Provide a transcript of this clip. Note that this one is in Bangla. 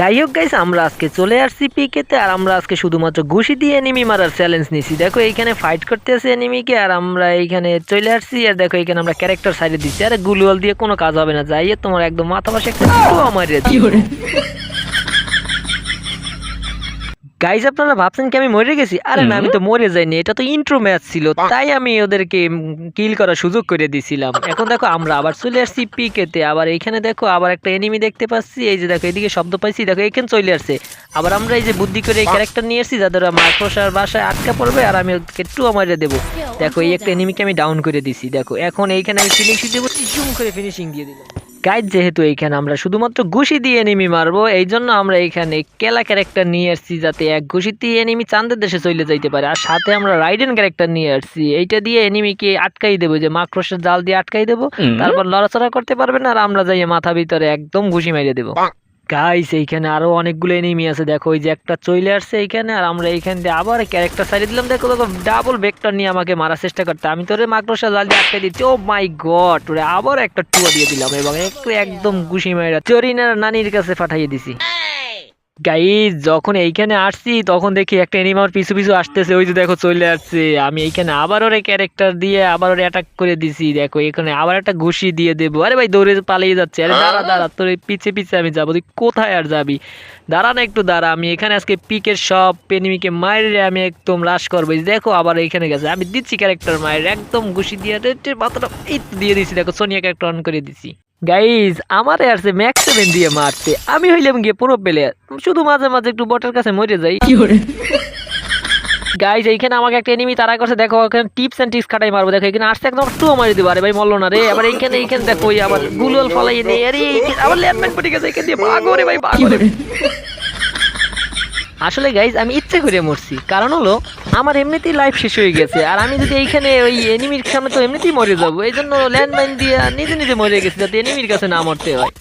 যাই হোক গাইস আমরা আজকে চলে আসছি পিকেতে আর আমরা আজকে শুধুমাত্র ঘুষি দিয়ে এনিমি মারার চ্যালেঞ্জ নিছি। দেখো এইখানে ফাইট করতে আসে এনিমিকে আর আমরা এইখানে চলে আসছি আর দেখো এখানে আমরা ক্যারেক্টার সাইডে দিচ্ছি। আর গুলিওয়াল দিয়ে কোনো কাজ হবে না। যাইয়ে তোমার একদম মাথা পাশে একটা মারিয়ে গাইজ আপনারা ভাবছেন কি আমি মরে গেছি? আরে না আমি তো মরে যাইনি এটা তো ইন্ট্রো ম্যাচ ছিল তাই আমি ওদেরকে কিল করার সুযোগ করে দিছিলাম। এখন দেখো আমরা আবার চলে আসছি পিকেতে আবার এইখানে দেখো আবার একটা এনিমি দেখতে পাচ্ছি এই যে দেখো এদিকে শব্দ পাইছি দেখো এখানে চলে আসছে। আবার আমরা এই যে বুদ্ধি করে এই ক্যারেক্টার নিয়ে এসেছি যাদের মাইক্রোসার বাসায় আটকা পড়বে আর আমি ওকে টু মারিয়ে দেবো। দেখো এই একটা এনিমিকে আমি ডাউন করে দিছি। দেখো এখন এইখানে আমি ফিনিশিং দেবো জুম করে ফিনিশিং দিয়ে দিলাম। গাইড যেহেতু এইখানে আমরা শুধুমাত্র ঘুষি দিয়ে এনিমি মারবো এই জন্য আমরা এইখানে কেলা ক্যারেক্টার নিয়ে আসছি যাতে এক ঘুষিতে এনিমি চান্দের দেশে চলে যাইতে পারে। আর সাথে আমরা রাইডেন ক্যারেক্টার নিয়ে আসছি। এইটা দিয়ে এনিমিকে আটকাই দেবো যে মাকড়সের জাল দিয়ে আটকাই দেবো। তারপর লড়াচড়া করতে পারবে না আর আমরা যাইয়ে মাথা ভিতরে একদম ঘুষি মেরে দেবো। গাইস এইখানে আরও অনেকগুলো এনিমি আছে। দেখো, ওই যে একটা চলে আসছে এইখানে, আর আমরা এইখান দিয়ে আবার ক্যারেক্টার সারিয়ে দিলাম। দেখো দেখো ডাবল ভেক্টর নিয়ে আমাকে মারার চেষ্টা করতে। আমি তোরে মাকড়সা জাল দিয়ে আটকে দিচ্ছি। ও মাই গড ওরে আবার একটা টুয়া দিয়ে দিলাম এবং একটু একদম গুশি মাইরা চরিনার নানির কাছে পাঠাইয়ে দিছি। গাইজ যখন এইখানে আসছি, তখন দেখি একটা এনিমার পিছু পিছু আসতেছে। ওই যে দেখো চলে আসছে। আমি এইখানে আবার ওরে ক্যারেক্টার দিয়ে আবার ওরে অ্যাটাক করে দিছি। দেখো, এখানে আবার একটা ঘুষি দিয়ে দেবো। আরে ভাই, দৌড়ে পালিয়ে যাচ্ছে। আরে দাঁড়া দাঁড়া, তোর এই পিছে পিছে আমি যাব। তুই কোথায় আর যাবি? দাঁড়া না একটু, দাঁড়া। আমি এখানে আজকে পিকের সব এনিমিকে মাইরে আমি একদম রাশ করব। দেখো, আবার এইখানে গেছে। আমি দিচ্ছি ক্যারেক্টার মায়ের একদম ঘুষি দিয়ে মাথাটা, এই দিয়ে দিছি। দেখো সোনিয়া ক্যারেক্টার অন করে দিছি। গাইজ আমার আসছে ম্যাক্স সেভেন দিয়ে মারছে। আমি হইলাম গিয়ে পুরো প্লেয়ার শুধু মাঝে মাঝে একটু বটের কাছে মরে যাই। গাইজ এইখানে আমাকে একটা এনিমি তারা করছে। দেখো এখানে টিপস অ্যান্ড টিপস খাটাই মারবো। দেখো এখানে আসছে একদম টু মারি দিবা। আরে ভাই মরলো না রে। আবার এইখানে এইখানে দেখো আবার গুলল ফলাই নেই আরে আবার ল্যাপম্যান পড়ে গেছে। এখানে দিয়ে ভাগো রে ভাই ভাগো রে। আসলে গাইজ আমি ইচ্ছে করে মরছি। কারণ হলো, আমার এমনিতেই লাইফ শেষ হয়ে গেছে, আর আমি যদি এইখানে ওই এনিমির সামনে তো এমনিতেই মরে যাব এই জন্য ল্যান্ডমাইন দিয়ে নিজে নিজে মরে গেছি, যাতে এনিমির কাছে না মরতে হয়।